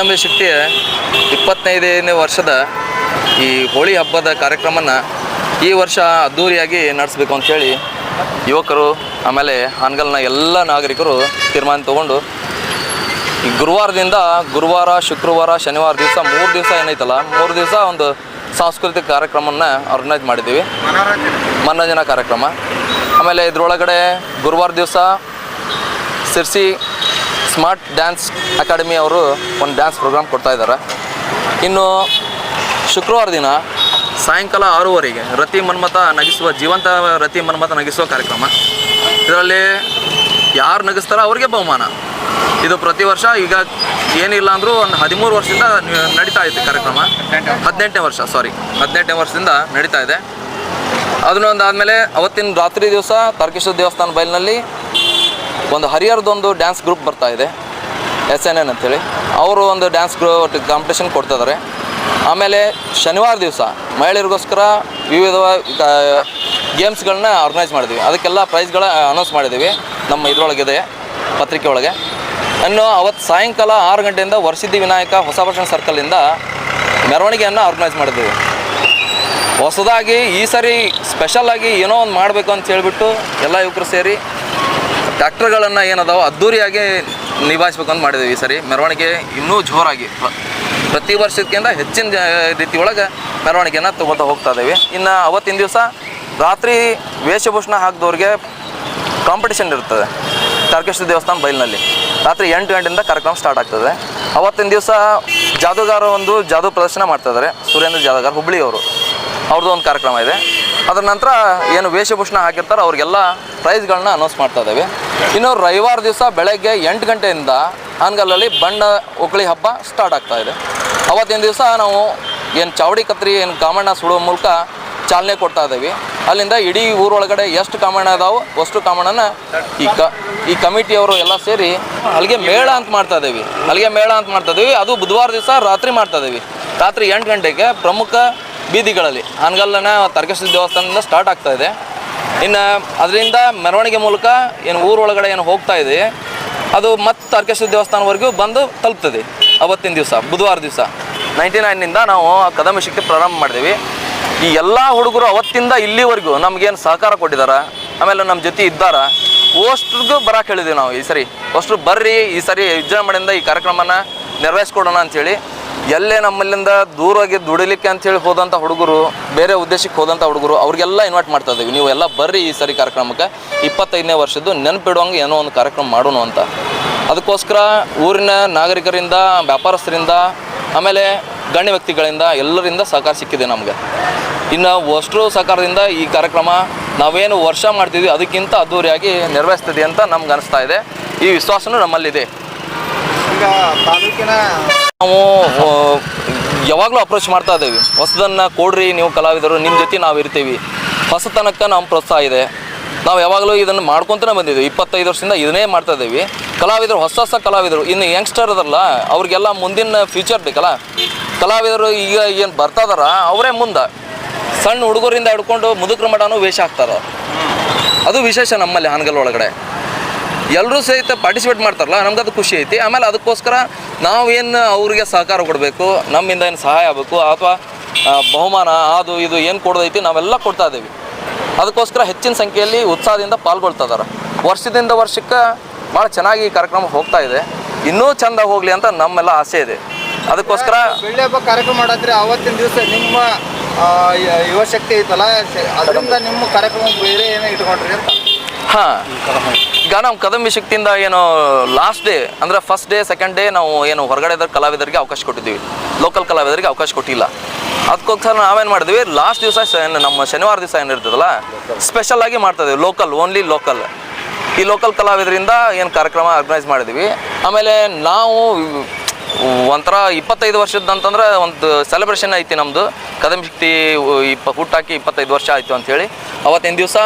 ಕದಂಬೆ ಶಕ್ತಿ ಇಪ್ಪತ್ತೈದನೇ ವರ್ಷದ ಈ ಹೋಳಿ ಹಬ್ಬದ ಕಾರ್ಯಕ್ರಮನ ಈ ವರ್ಷ ಅದ್ದೂರಿಯಾಗಿ ನಡೆಸಬೇಕು ಅಂಥೇಳಿ ಯುವಕರು, ಆಮೇಲೆ ಹಾನಗಲ್ನ ಎಲ್ಲ ನಾಗರಿಕರು ತೀರ್ಮಾನ ತಗೊಂಡು ಈ ಗುರುವಾರದಿಂದ ಗುರುವಾರ, ಶುಕ್ರವಾರ, ಶನಿವಾರ ದಿವಸ, ಮೂರು ದಿವಸ ಏನೈತಲ್ಲ, ಮೂರು ದಿವಸ ಒಂದು ಸಾಂಸ್ಕೃತಿಕ ಕಾರ್ಯಕ್ರಮವನ್ನು ಆರ್ಗನೈಸ್ ಮಾಡಿದ್ದೀವಿ. ಮನೋರಂಜನಾ ಕಾರ್ಯಕ್ರಮ. ಆಮೇಲೆ ಇದರೊಳಗಡೆ ಗುರುವಾರ ದಿವಸ ಸಿರ್ಸಿ ಸ್ಮಾರ್ಟ್ ಡ್ಯಾನ್ಸ್ ಅಕಾಡೆಮಿ ಅವರು ಒಂದು ಡ್ಯಾನ್ಸ್ ಪ್ರೋಗ್ರಾಮ್ ಕೊಡ್ತಾ ಇದ್ದಾರೆ. ಇನ್ನು ಶುಕ್ರವಾರ ದಿನ ಸಾಯಂಕಾಲ ಆರೂವರೆಗೆ ರತಿ ಮನ್ಮತ ನಗಿಸುವ ಜೀವಂತ ರತಿ ಮನ್ಮತ ನಗಿಸುವ ಕಾರ್ಯಕ್ರಮ. ಇದರಲ್ಲಿ ಯಾರು ನಗಿಸ್ತಾರೋ ಅವ್ರಿಗೆ ಬಹುಮಾನ. ಇದು ಪ್ರತಿ ವರ್ಷ ಈಗ ಏನಿಲ್ಲ ಅಂದರೂ ಒಂದು ಹದಿಮೂರು ವರ್ಷದಿಂದ ನಡೀತಾ ಇದೆ ಕಾರ್ಯಕ್ರಮ. ಹದಿನೆಂಟನೇ ವರ್ಷ ಸಾರಿ ಹದಿನೆಂಟನೇ ವರ್ಷದಿಂದ ನಡೀತಾ ಇದೆ. ಅದನ್ನೊಂದು ಆದಮೇಲೆ ಅವತ್ತಿನ ರಾತ್ರಿ ದಿವಸ ತಾರಕೇಶ್ವರ ದೇವಸ್ಥಾನ ಬಯಲಿನಲ್ಲಿ ಒಂದು ಹರಿಹರದೊಂದು ಡ್ಯಾನ್ಸ್ ಗ್ರೂಪ್ ಬರ್ತಾ ಇದೆ ಎಸ್ ಎನ್ ಎನ್ ಅಂತೇಳಿ. ಅವರು ಒಂದು ಡ್ಯಾನ್ಸ್ ಗ್ರೂ ಕಾಂಪಿಟೇಷನ್ ಕೊಡ್ತಿದ್ದಾರೆ. ಆಮೇಲೆ ಶನಿವಾರ ದಿವಸ ಮಹಿಳೆಯರಿಗೋಸ್ಕರ ವಿವಿಧ ಗೇಮ್ಸ್ಗಳನ್ನ ಆರ್ಗನೈಸ್ ಮಾಡಿದ್ವಿ. ಅದಕ್ಕೆಲ್ಲ ಪ್ರೈಸ್ಗಳ ಅನೌನ್ಸ್ ಮಾಡಿದ್ದೀವಿ. ನಮ್ಮ ಇದರೊಳಗಿದೆ, ಪತ್ರಿಕೆ ಒಳಗೆ. ಇನ್ನು ಅವತ್ತು ಸಾಯಂಕಾಲ ಆರು ಗಂಟೆಯಿಂದ ವರ್ಷಿದ್ದಿ ವಿನಾಯಕ ಹೊಸ ಭಾಷಣ ಸರ್ಕಲಿಂದ ಮೆರವಣಿಗೆಯನ್ನು ಆರ್ಗನೈಸ್ ಮಾಡಿದ್ದೀವಿ. ಹೊಸದಾಗಿ ಈ ಸರಿ ಸ್ಪೆಷಲಾಗಿ ಏನೋ ಒಂದು ಮಾಡಬೇಕು ಅಂತ ಹೇಳಿಬಿಟ್ಟು ಎಲ್ಲ ಯುವಕರು ಸೇರಿ ಟ್ಯಾಕ್ಟರ್ಗಳನ್ನು ಏನದಾವ ಅದ್ದೂರಿಯಾಗಿ ನಿಭಾಯಿಸ್ಬೇಕು ಅಂತ ಮಾಡಿದ್ದೀವಿ ಈ ಸರಿ. ಮೆರವಣಿಗೆ ಇನ್ನೂ ಜೋರಾಗಿ. ಪ್ರತಿ ವರ್ಷಕ್ಕಿಂತ ಹೆಚ್ಚಿನ ರೀತಿ ಒಳಗೆ ಮೆರವಣಿಗೆನ ತೊಗೊತಾ ಹೋಗ್ತಾ ಇದ್ದೀವಿ. ಇನ್ನು ಅವತ್ತಿನ ದಿವಸ ರಾತ್ರಿ ವೇಷಭೂಷಣ ಹಾಕಿದವ್ರಿಗೆ ಕಾಂಪಿಟೇಷನ್ ಇರ್ತದೆ. ತಾರಕೇಶ್ವರ ದೇವಸ್ಥಾನ ಬೈಲಿನಲ್ಲಿ ರಾತ್ರಿ ಎಂಟು ಗಂಟೆಯಿಂದ ಕಾರ್ಯಕ್ರಮ ಸ್ಟಾರ್ಟ್ ಆಗ್ತದೆ. ಅವತ್ತಿನ ದಿವಸ ಜಾದೂಗಾರ ಒಂದು ಜಾದೂ ಪ್ರದರ್ಶನ ಮಾಡ್ತಾ ಇದ್ದಾರೆ ಸುರೇಂದ್ರ ಜಾದೂಗಾರ್ ಹುಬ್ಳಿಯವರು ಅವ್ರದ್ದು ಒಂದು ಕಾರ್ಯಕ್ರಮ ಇದೆ. ಅದರ ನಂತರ ಏನು ವೇಷಭೂಷಣ ಹಾಕಿರ್ತಾರೋ ಅವ್ರಿಗೆಲ್ಲ ಪ್ರೈಸ್ಗಳನ್ನ ಅನೌನ್ಸ್ ಮಾಡ್ತಾ ಇದ್ದೇವೆ ಇನ್ನು ರವಿವಾರ ದಿವಸ ಬೆಳಗ್ಗೆ ಎಂಟು ಗಂಟೆಯಿಂದ ಹಾನಗಲ್ಲಲ್ಲಿ ಬಣ್ಣ ಒಕ್ಕಳಿ ಹಬ್ಬ ಸ್ಟಾರ್ಟ್ ಆಗ್ತಾ ಇದೆ. ಅವತ್ತಿನ ದಿವಸ ನಾವು ಏನು ಚಾವಡಿ ಕತ್ರಿ, ಏನು ಕಾಮಣ್ಣ ಸುಡುವ ಮೂಲಕ ಚಾಲನೆ ಕೊಡ್ತಾ ಇದ್ದೀವಿ. ಅಲ್ಲಿಂದ ಇಡೀ ಊರೊಳಗಡೆ ಎಷ್ಟು ಕಾಮಣ್ಣ ಇದಾವೆ ಅಷ್ಟು ಕಾಮಣ್ಣನ ಈ ಕ, ಈ ಕಮಿಟಿಯವರು ಎಲ್ಲ ಸೇರಿ ಅಲ್ಲಿಗೆ ಮೇಳ ಅಂತ ಮಾಡ್ತಾ ಇದ್ದೀವಿ. ಅಲ್ಲಿಗೆ ಮೇಳ ಅಂತ ಮಾಡ್ತಾ ಇದ್ದೀವಿ. ಅದು ಬುಧವಾರ ದಿವಸ ರಾತ್ರಿ ಮಾಡ್ತಾ ಇದ್ದೀವಿ. ರಾತ್ರಿ ಎಂಟು ಗಂಟೆಗೆ ಪ್ರಮುಖ ಬೀದಿಗಳಲ್ಲಿ ಹಾನಗಲ್ಲನ ತರ್ಕೇಶ್ವರ ದೇವಸ್ಥಾನದಿಂದ ಸ್ಟಾರ್ಟ್ ಆಗ್ತಾ ಇದೆ. ಇನ್ನು ಅದರಿಂದ ಮೆರವಣಿಗೆ ಮೂಲಕ ಏನು ಊರೊಳಗಡೆ ಏನು ಹೋಗ್ತಾ ಇದೆ, ಅದು ಮತ್ತೆ ಅರ್ಕೇಶ್ವರ ದೇವಸ್ಥಾನವರೆಗೂ ಬಂದು ತಲುಪ್ತದೆ ಅವತ್ತಿನ ದಿವಸ, ಬುಧವಾರ ದಿವಸ. ನೈಂಟಿ ನೈನ್ನಿಂದ ನಾವು ಆ ಕದಮ ಶಕ್ತಿ ಪ್ರಾರಂಭ ಮಾಡಿದ್ವಿ. ಈ ಎಲ್ಲ ಹುಡುಗರು ಅವತ್ತಿಂದ ಇಲ್ಲಿವರೆಗೂ ನಮಗೇನು ಸಹಕಾರ ಕೊಟ್ಟಿದ್ದಾರೆ ಆಮೇಲೆ ನಮ್ಮ ಜೊತೆ ಇದ್ದಾರ ಅಷ್ಟ್ರಿಗೂ ಬರಕ್ಕೆ ಹೇಳಿದ್ವಿ ನಾವು ಈ ಸರಿ. ಅಷ್ಟು ಬರ್ರಿ, ಈ ಸರಿ ವಿಜೃಂಭಣೆಯಿಂದ ಈ ಕಾರ್ಯಕ್ರಮನ ನೆರವೇರಿಸ್ಕೊಡೋಣ ಅಂಥೇಳಿ ಎಲ್ಲೇ ನಮ್ಮಲ್ಲಿಂದ ದೂರವಾಗಿ ದುಡಿಲಿಕ್ಕೆ ಅಂತೇಳಿ ಹೋದಂಥ ಹುಡುಗರು, ಬೇರೆ ಉದ್ದೇಶಕ್ಕೆ ಹೋದಂಥ ಹುಡುಗರು, ಅವ್ರಿಗೆಲ್ಲ ಇನ್ವೈಟ್ ಮಾಡ್ತಾ ಇದ್ದೀವಿ. ನೀವು ಎಲ್ಲ ಬರ್ರಿ ಈ ಸರಿ ಕಾರ್ಯಕ್ರಮಕ್ಕೆ. ಇಪ್ಪತ್ತೈದನೇ ವರ್ಷದ್ದು ನೆನಪಿಡುವಂಗೆ ಏನೋ ಒಂದು ಕಾರ್ಯಕ್ರಮ ಮಾಡೋಣ ಅಂತ. ಅದಕ್ಕೋಸ್ಕರ ಊರಿನ ನಾಗರಿಕರಿಂದ, ವ್ಯಾಪಾರಸ್ಥರಿಂದ, ಆಮೇಲೆ ಗಣ್ಯ ವ್ಯಕ್ತಿಗಳಿಂದ ಎಲ್ಲರಿಂದ ಸಹಕಾರ ಸಿಕ್ಕಿದೆ ನಮಗೆ. ಇನ್ನು ಅಷ್ಟು ಸಹಕಾರದಿಂದ ಈ ಕಾರ್ಯಕ್ರಮ ನಾವೇನು ವರ್ಷ ಮಾಡ್ತಿದ್ವಿ, ಅದಕ್ಕಿಂತ ಅದ್ದೂರಿಯಾಗಿ ನೆರವೇರಿಸ್ತಿದೆ ಅಂತ ನಮ್ಗೆ ಅನಿಸ್ತಾ ಇದೆ. ಈ ವಿಶ್ವಾಸನೂ ನಮ್ಮಲ್ಲಿದೆ. ಈಗ ತಾಲೂಕಿನ ನಾವು ಯಾವಾಗಲೂ ಅಪ್ರೋಚ್ ಮಾಡ್ತಾ ಇದ್ದೀವಿ. ಹೊಸದನ್ನು ಕೊಡ್ರಿ, ನೀವು ಕಲಾವಿದರು ನಿಮ್ಮ ಜೊತೆ ನಾವು ಇರ್ತೀವಿ. ಹೊಸತನಕ್ಕೆ ನಮ್ಮ ಪ್ರೋತ್ಸಾಹ ಇದೆ. ನಾವು ಯಾವಾಗಲೂ ಇದನ್ನು ಮಾಡ್ಕೊತಾನೆ ಬಂದಿದ್ದೀವಿ. ಇಪ್ಪತ್ತೈದು ವರ್ಷದಿಂದ ಇದನ್ನೇ ಮಾಡ್ತಾ ಇದ್ದೀವಿ. ಕಲಾವಿದರು, ಹೊಸ ಹೊಸ ಕಲಾವಿದರು. ಇನ್ನು ಯಂಗ್ಸ್ಟರ್ ಅದಲ್ಲ ಅವ್ರಿಗೆಲ್ಲ ಮುಂದಿನ ಫ್ಯೂಚರ್ ಬೇಕಲ್ಲ? ಕಲಾವಿದರು ಈಗ ಏನು ಬರ್ತಾ ಇದಾರ, ಅವರೇ ಮುಂದೆ. ಸಣ್ಣ ಹುಡುಗರಿಂದ ಹಿಡ್ಕೊಂಡು ಮುದುಕರ ಮಠನೂ ವೇಷ ಹಾಕ್ತಾರೆ. ಅದು ವಿಶೇಷ ನಮ್ಮಲ್ಲಿ ಹಾನಗಲ್ ಒಳಗಡೆ. ಎಲ್ಲರೂ ಸಹಿತ ಪಾರ್ಟಿಸಿಪೇಟ್ ಮಾಡ್ತಾರಲ್ಲ ನಮ್ಗೆ ಅದು ಖುಷಿ ಐತಿ. ಆಮೇಲೆ ಅದಕ್ಕೋಸ್ಕರ ನಾವೇನು ಅವ್ರಿಗೆ ಸಹಕಾರ ಕೊಡಬೇಕು, ನಮ್ಮಿಂದ ಏನು ಸಹಾಯ ಆಗಬೇಕು, ಅಥವಾ ಬಹುಮಾನ, ಅದು ಇದು ಏನು ಕೊಡೋದೈತಿ ನಾವೆಲ್ಲ ಕೊಡ್ತಾ ಇದ್ದೀವಿ. ಅದಕ್ಕೋಸ್ಕರ ಹೆಚ್ಚಿನ ಸಂಖ್ಯೆಯಲ್ಲಿ ಉತ್ಸಾಹದಿಂದ ಪಾಲ್ಗೊಳ್ತಾ ಇದ್ದಾರೆ ವರ್ಷದಿಂದ ವರ್ಷಕ್ಕೆ ಭಾಳ ಚೆನ್ನಾಗಿ ಈ ಕಾರ್ಯಕ್ರಮ ಹೋಗ್ತಾ ಇದೆ. ಇನ್ನೂ ಚಂದ ಹೋಗಲಿ ಅಂತ ನಮ್ಮೆಲ್ಲ ಆಸೆ ಇದೆ. ಅದಕ್ಕೋಸ್ಕರ ಬೆಳ್ಳಿ ಹಬ್ಬ ಕಾರ್ಯಕ್ರಮ ಮಾಡಿದ್ರೆ ಅವತ್ತಿನ ದಿವಸ ನಿಮ್ಮ ಯುವಶಕ್ತಿ ಯುವ ಶಕ್ತಿ ಐತಲ್ಲ ಅದರಿಂದ ನಿಮ್ಮ ಕಾರ್ಯಕ್ರಮ ಬೇರೆ ಏನೇ ಇಟ್ಕೊಂಡ್ರಿ ಅಂತ? ಹಾಂ. ಈಗ ನಾವು ಕದಂಬಿ ಶಕ್ತಿಯಿಂದ ಏನು ಲಾಸ್ಟ್ ಡೇ ಅಂದರೆ ಫಸ್ಟ್ ಡೇ ಸೆಕೆಂಡ್ ಡೇ ನಾವು ಏನು ಹೊರಗಡೆ ಕಲಾವಿದರಿಗೆ ಅವಕಾಶ ಕೊಟ್ಟಿದ್ದೀವಿ. ಲೋಕಲ್ ಕಲಾವಿದರಿಗೆ ಅವಕಾಶ ಕೊಟ್ಟಿಲ್ಲ. ಅದಕ್ಕೋಸ್ಕರ ನಾವೇನು ಮಾಡಿದ್ವಿ ಲಾಸ್ಟ್ ದಿವಸ ನಮ್ಮ ಶನಿವಾರ ದಿವಸ ಏನಿರ್ತದಲ್ಲ ಸ್ಪೆಷಲ್ ಆಗಿ ಮಾಡ್ತಾ ಲೋಕಲ್ ಓನ್ಲಿ ಲೋಕಲ್ ಈ ಲೋಕಲ್ ಕಲಾವಿದರಿಂದ ಏನು ಕಾರ್ಯಕ್ರಮ ಆರ್ಗನೈಸ್ ಮಾಡಿದ್ವಿ ಆಮೇಲೆ ನಾವು ಒಂಥರ ಇಪ್ಪತ್ತೈದು ವರ್ಷದ್ದು ಅಂತಂದ್ರೆ ಒಂದು ಸೆಲೆಬ್ರೇಷನ್ ಐತಿ ನಮ್ಮದು ಕದಂ ಶಕ್ತಿ ಇಪ್ಪ ಹುಟ್ಟಾಕಿ ಇಪ್ಪತ್ತೈದು ವರ್ಷ ಆಯಿತು ಅಂಥೇಳಿ ಅವತ್ತಿನ ದಿವಸ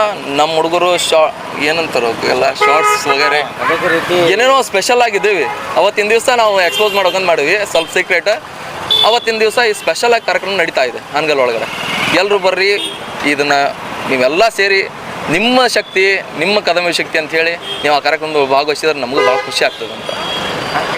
ನಮ್ಮ ಹುಡುಗರು ಶಾ, ಏನಂತಾರೋ ಎಲ್ಲ ಶಾರ್ಟ್ಸ್ ವಗೇರೆ. ಏನೇನೋ ಸ್ಪೆಷಲ್ ಆಗಿದ್ದೀವಿ. ಅವತ್ತಿನ ದಿವಸ ನಾವು ಎಕ್ಸ್ಪೋಸ್ ಮಾಡೋಕಂತ ಮಾಡಿವಿ ಸ್ವಲ್ಪ ಸೀಕ್ರೆಟ್ ಅವತ್ತಿನ ದಿವಸ ಈ ಸ್ಪೆಷಲ್ ಆಗಿ ಕಾರ್ಯಕ್ರಮ ನಡೀತಾ ಇದೆ ಹಾನಗಲ್ ಒಳಗಡೆ. ಎಲ್ಲರೂ ಬರ್ರಿ, ಇದನ್ನು ನೀವೆಲ್ಲ ಸೇರಿ ನಿಮ್ಮ ಶಕ್ತಿ, ನಿಮ್ಮ ಕದಮಿ ಶಕ್ತಿ ಅಂತ ಹೇಳಿ ನೀವು ಆ ಕಾರ್ಯಕ್ರಮದಲ್ಲಿ ಭಾಗವಹಿಸಿದ್ರೆ ನಮಗೂ ಭಾಳ ಖುಷಿ ಆಗ್ತದೆ ಅಂತ